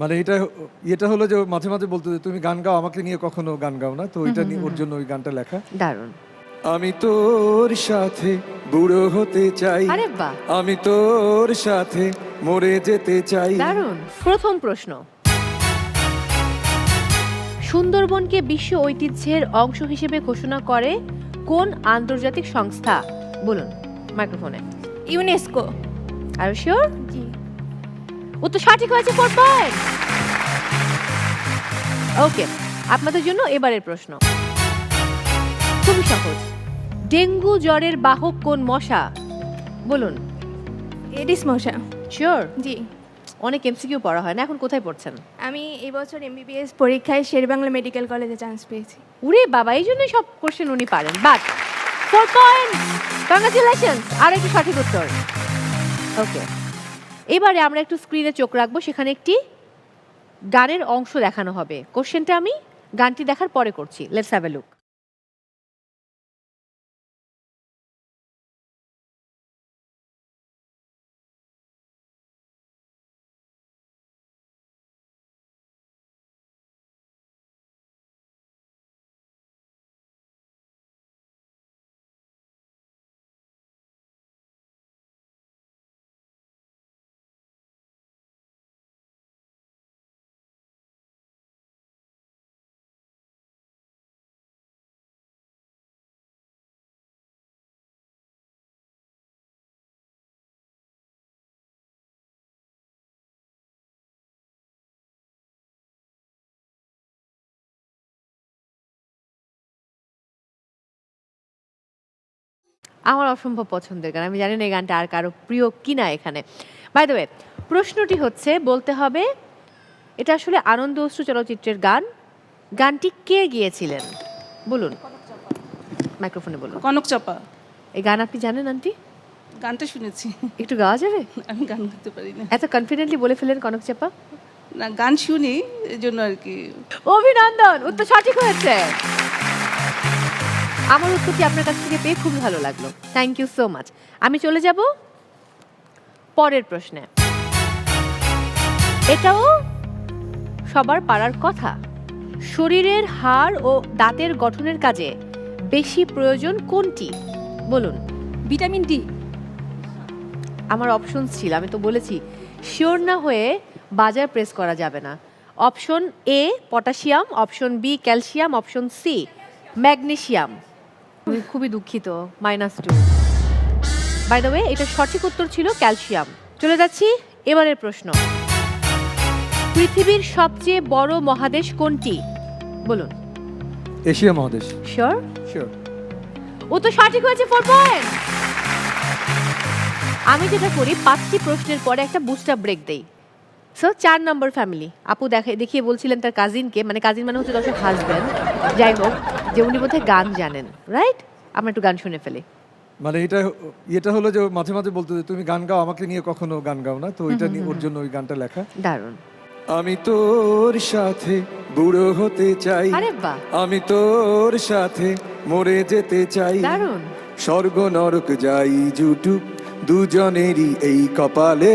মানে এটা এটা হলো যে মাঝে মাঝে বলতো যে তুমি গান গাও আমাকে নিয়ে কখনো গান গাও না। তো ওইটা নিয়ে ওর জন্য ওই গানটা লেখা। দারুণ। আমি তোর সাথে বুড়ো হতে চাই। আরে বাহ। আমি তোর সাথে মরে যেতে চাই। দারুণ। প্রথম প্রশ্ন। সুন্দরবনকে বিশ্ব ঐতিহ্যের অংশ হিসেবে ঘোষণা করে কোন আন্তর্জাতিক সংস্থা? বলুন মাইক্রোফোনে। ইউনেস্কো। আর শিওর জি। উত্তর সঠিক হয়েছে ফোর পয়েন্ট ওকে আপনাদের জন্য এবারের প্রশ্ন। খুবই সহজ। ডেঙ্গু জ্বরের বাহক কোন মশা? বলুন। এডিস মশা। শিওর জি। অনেক এমসিকিউ পড়া হয় না এখন কোথায় পড়ছেন? আমি এবছর এমবিবিএস পরীক্ষায় শেরবাংলা মেডিকেল কলেজে চান্স পেয়েছি। উরে বাবা এই জন্যই সব কোশ্চেন উনি পারেন। বাট ফোর পয়েন্ট কংগ্রাচুলেশনস আর একটি সঠিক উত্তর। ওকে এবারে আমরা একটু স্ক্রিনে চোখ রাখব, সেখানে একটি গানের অংশ দেখানো হবে। কোশ্চেনটা আমি, গানটি দেখার পরে করছি। লেটস হ্যাভ এ লুক আমার অসম্ভব পছন্দের গান। আমি জানি না এই গানটা আর কারও প্রিয় কিনা এখানে। বাই দ্য ওয়ে প্রশ্নটি হচ্ছে বলতে হবে এটা আসলে আনন্দ অশ্রু চলচ্চিত্রের গান। গানটি কে গিয়েছিলেন? বলুন। মাইক্রোফোনে বলুন। কনক চাপা। এই গান আপনি জানেন আন্টি? গানটা শুনেছি। একটু গাওয়া যাবে? আমি গান গাইতে পারি না। এত কনফিডেন্টলি বলে ফেলেন কনক চাপা? না গান শুনি এই জন্য আর কি। অভিনন্দন! উত্তর সঠিক হয়েছে। আমার উত্তরটি আপনার কাছ থেকে পেয়ে খুবই ভালো লাগল। থ্যাংক ইউ সো মাচ আমি চলে যাব পরের প্রশ্নে। এটাও সবার পারার কথা। শরীরের হাড় ও দাঁতের গঠনের কাজে বেশি প্রয়োজন কোনটি? বলুন। Vitamin D. আমার অপশনস ছিল আমি তো বলেছি। শিওর না হয়ে বাজার প্রেস করা যাবে না। Option A potassium option B calcium option C magnesium আমি খুবই দুঃখিত minus two by the way এটা সঠিক উত্তর ছিল ক্যালসিয়াম। চলে যাচ্ছি এবারের প্রশ্ন। পৃথিবীর সবচেয়ে বড় মহাদেশ কোনটি? বলুন। এশিয়া মহাদেশ। শিওর শিওর উত্তর সঠিক হয়েছে ফোর পয়েন্ট আমি যেটা করি পাঁচটি প্রশ্নের পরে একটা বুস্টার ব্রেক দেই। সো চার নম্বর ফ্যামিলি আপু দেখে দেখিয়ে বলছিলেন তার কাজিনকে মানে কাজিন মানে হচ্ছে দর্শক হাজব্যান্ড যাই হোক যে উনি বোধহয় গান জানেন রাইট আমরা একটু গান শুনে ফেলি। মানে এটা এটা হলো যে মাঝে মাঝে বলতো যে তুমি গান গাও আমাকে নিয়ে কখনো গান গাও না। তো ওইটা নিয়ে ওর জন্য ওই গানটা লেখা। দারুণ। আমি তোর সাথে বুড়ো হতে চাই। আরে বাহ। আমি তোর সাথে মরে যেতে চাই। দারুণ। স্বর্গ নরক যাই জুটুক। দুজনেরই এই কপালে।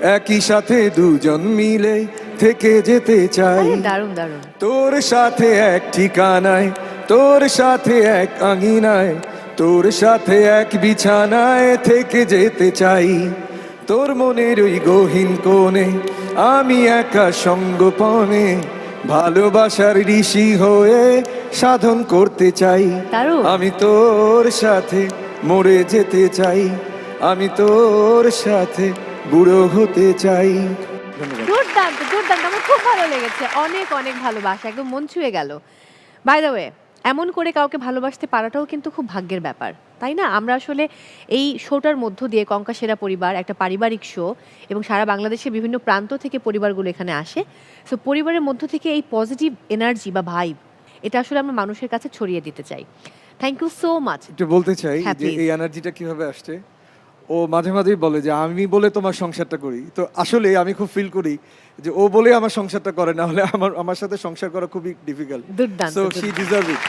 একই সাথে দুজন মিলে থেকে যেতে চাই। দারুণ দারুণ। তোর সাথে এক ঠিকানায় তোর সাথে এক আঙিনায় তোর সাথে এক বিছানায় থেকে যেতে চাই। তোর মনের ওই গহীন কোণে আমি একা সঙ্গপনে ভালোবাসার ঋষি হয়ে সাধন করতে চাই। আমি তোর সাথে মরে যেতে চাই। আমি তোর সাথে বুড়ো হতে চাই। দুর্দান্ত দুর্দান্ত। আমার খুব ভালো লেগেছে। অনেক অনেক ভালোবাসা। একদম মন ছুঁয়ে গেল। বাই দ্য ওয়ে এমন করে কাউকে ভালোবাসতে পারাটাও কিন্তু খুব ভাগ্যের ব্যাপার। তাই না? আমরা আসলে এই শোটার মধ্য দিয়ে কঙ্কা সেরা পরিবার একটা পারিবারিক শো এবং সারা বাংলাদেশের বিভিন্ন প্রান্ত থেকে পরিবারগুলো এখানে আসে। সো পরিবারের মধ্য থেকে এই পজিটিভ এনার্জি বা ভাইব এটা আসলে আমরা মানুষের কাছে ছড়িয়ে দিতে চাই। থ্যাংক ইউ সো মাচ একটু বলতে চাই হ্যাঁ, যে এই এনার্জিটা কীভাবে আসছে? ও মাঝে মাঝেই বলে যে আমি বলে তোমার সংসারটা করি। তো আসলে আমি খুব ফিল করি যে ও বলে আমার সংসারটা করে না হলে আমার আমার সাথে সংসার করা খুবই difficult so she deserve it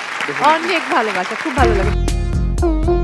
অনেক ভালোবাসা খুব ভালো লাগে।